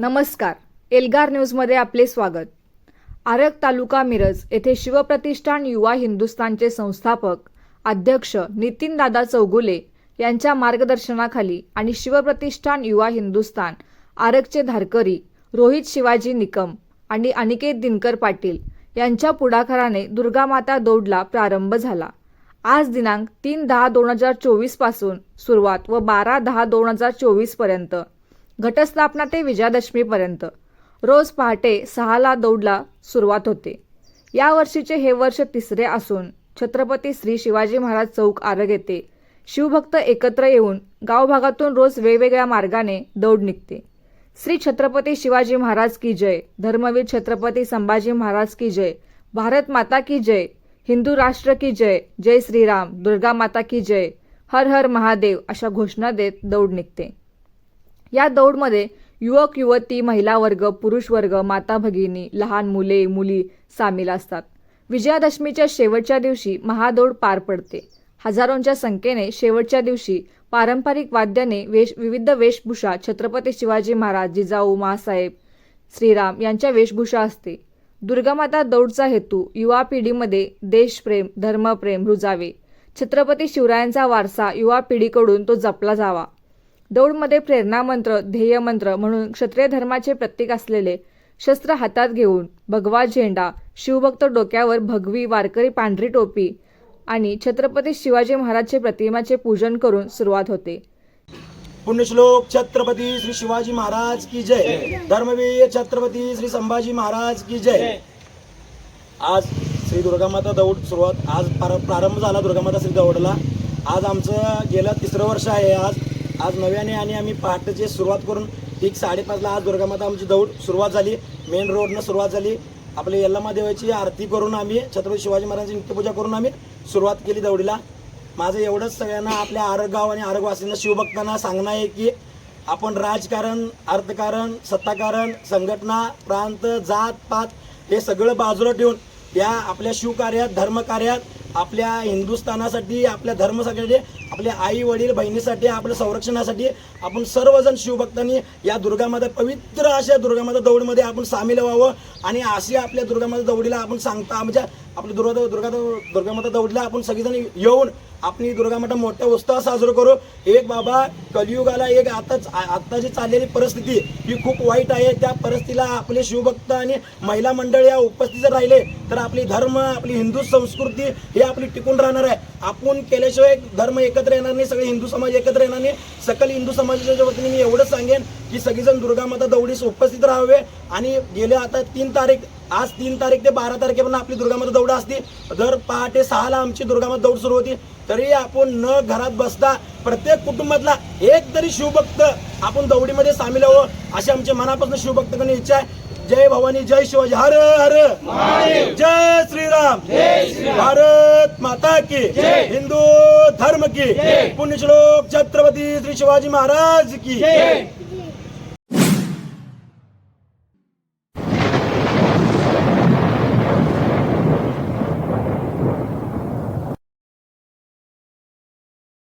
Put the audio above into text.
नमस्कार. एल्गार न्यूजमध्ये आपले स्वागत. आरग तालुका मिरज येथे शिवप्रतिष्ठान युवा हिंदुस्थानचे संस्थापक अध्यक्ष नितीनदादा चौगुले यांच्या मार्गदर्शनाखाली आणि शिवप्रतिष्ठान युवा हिंदुस्थान आरगचे धारकरी रोहित शिवाजी निकम आणि अनिकेत दिनकर पाटील यांच्या पुढाकाराने दुर्गामाता दौडला प्रारंभ झाला. आज दिनांक तीन दहा दोन हजार चोवीसपासून सुरुवात व बारा दहा दोन हजार चोवीसपर्यंत घटस्थापना ते विजयादशमीपर्यंत. रोज पहाटे सहाला दौडला सुरुवात होते. या वर्षीचे हे वर्ष तिसरे असून छत्रपती श्री शिवाजी महाराज चौक आरग येथे शिवभक्त एकत्र येऊन गावभागातून रोज वेगवेगळ्या मार्गाने दौड निघते. श्री छत्रपती शिवाजी महाराज की जय धर्मवीर छत्रपती संभाजी महाराज की जय भारत माता की जय हिंदू राष्ट्र की जय जय श्रीराम दुर्गा माता की जय हर हर महादेव अशा घोषणा देत दौड निघते. या दौडमध्ये युवक युवती महिला वर्ग पुरुष वर्ग माता भगिनी लहान मुले मुली सामील असतात. विजयादशमीच्या शेवटच्या दिवशी महादौड पार पडते. हजारोंच्या संख्येने शेवटच्या दिवशी पारंपरिक वाद्याने वेश विविध वेशभूषा छत्रपती शिवाजी महाराज जिजाऊ मासाहेब श्रीराम यांच्या वेशभूषा असते. दुर्गामाता दौडचा हेतू युवा पिढीमध्ये देशप्रेम धर्मप्रेम रुजावे. छत्रपती शिवरायांचा वारसा युवा पिढीकडून तो जपला जावा. दौडमध्ये प्रेरणामंत्र ध्येयमंत्र म्हणून क्षत्रिय धर्माचे प्रतीक असलेले शस्त्र हातात घेऊन भगवा झेंडा शिवभक्त डोक्यावर भगवी वारकरी पांढरी टोपी आणि छत्रपती शिवाजी महाराजचे प्रतिमाचे पूजन करून सुरुवात होते. पुण्यश्लोक छत्रपती श्री शिवाजी महाराज की जय. धर्मवीर छत्रपती श्री संभाजी महाराज की जय. आज श्री दुर्गामाता दौड सुरुवात आज प्रारंभ झाला दुर्गामाता श्री दौडला. आज आमचं गेलं तिसरं वर्ष आहे आज. आज नव्याने आणि आम्ही पहाटेची सुरुवात करून ठीक साडेपाचला आज दुर्गामाता आमची दौड सुरुवात झाली. मेन रोडनं सुरुवात झाली. आपल्या यल्लामा देवाची आरती करून आम्ही छत्रपती शिवाजी महाराजांची नित्यपूजा करून आम्ही सुरुवात केली दौडीला. माझं एवढंच सगळ्यांना आपल्या आरगाव आणि आरगवासींना शिवभक्तांना सांगणं आहे की आपण राजकारण अर्थकारण सत्ताकारण संघटना प्रांत जात पात हे सगळं बाजूला ठेवून या आपल्या शिवकार्यात धर्मकार्यात आपल्या हिंदुस्थानासाठी आपल्या धर्मासाठी आपल्या आई वडील बहिणीसाठी आपल्या संरक्षणासाठी आपण सर्वजण शिवभक्तांनी या दुर्गामाता पवित्र अशा दुर्गामाता दौडमध्ये आपण सामील व्हावं आणि अशी आपल्या दुर्गामाता दौडीला आपण सांगता म्हणजे आपल्या दुर्गा दुर्गा दुर्गामाता दौडीला आपण सगळेजण येऊन आपली दुर्गामाता मोठ्या उत्साह साजरा करू. एक बाबा कलियुगाला एक आताच आत्ताची चाललेली परिस्थिती ही खूप वाईट आहे. त्या परिस्थितीला आपले शिवभक्त आणि महिला मंडळ या उपस्थित जर राहिले तर आपली धर्म आपली हिंदू संस्कृती ही आपली टिकून राहणार आहे. आपण केल्याशिवाय धर्म एकत्र येणार नाही सगळे हिंदू समाज एकत्र येणार नाही. सकल हिंदू समाजाच्या वतीने मी एवढंच सांगेन की सगळेजण दुर्गामाता दौडीस उपस्थित राहावे. आणि गेले आता तीन तारीख आज तीन तारीख ते बारा तारखेपर्यंत आपली दुर्गामाता दौड असते. दर पहाटे सहाला आमची दुर्गामाता दौड सुरू होती. तरी आपण न घरात बसता प्रत्येक कुटुंबातला एक तरी शिवभक्त आपण दौडीमध्ये सामील व्हावं अशी आमच्या मनापासून शिवभक्तांनी इच्छा आहे. जय भवानी जय शिवाजी. हर हर. जय श्रीराम. भारत माता की. हिंदू धर्म की. पुण्यश्लोक छत्रपती श्री शिवाजी महाराज की.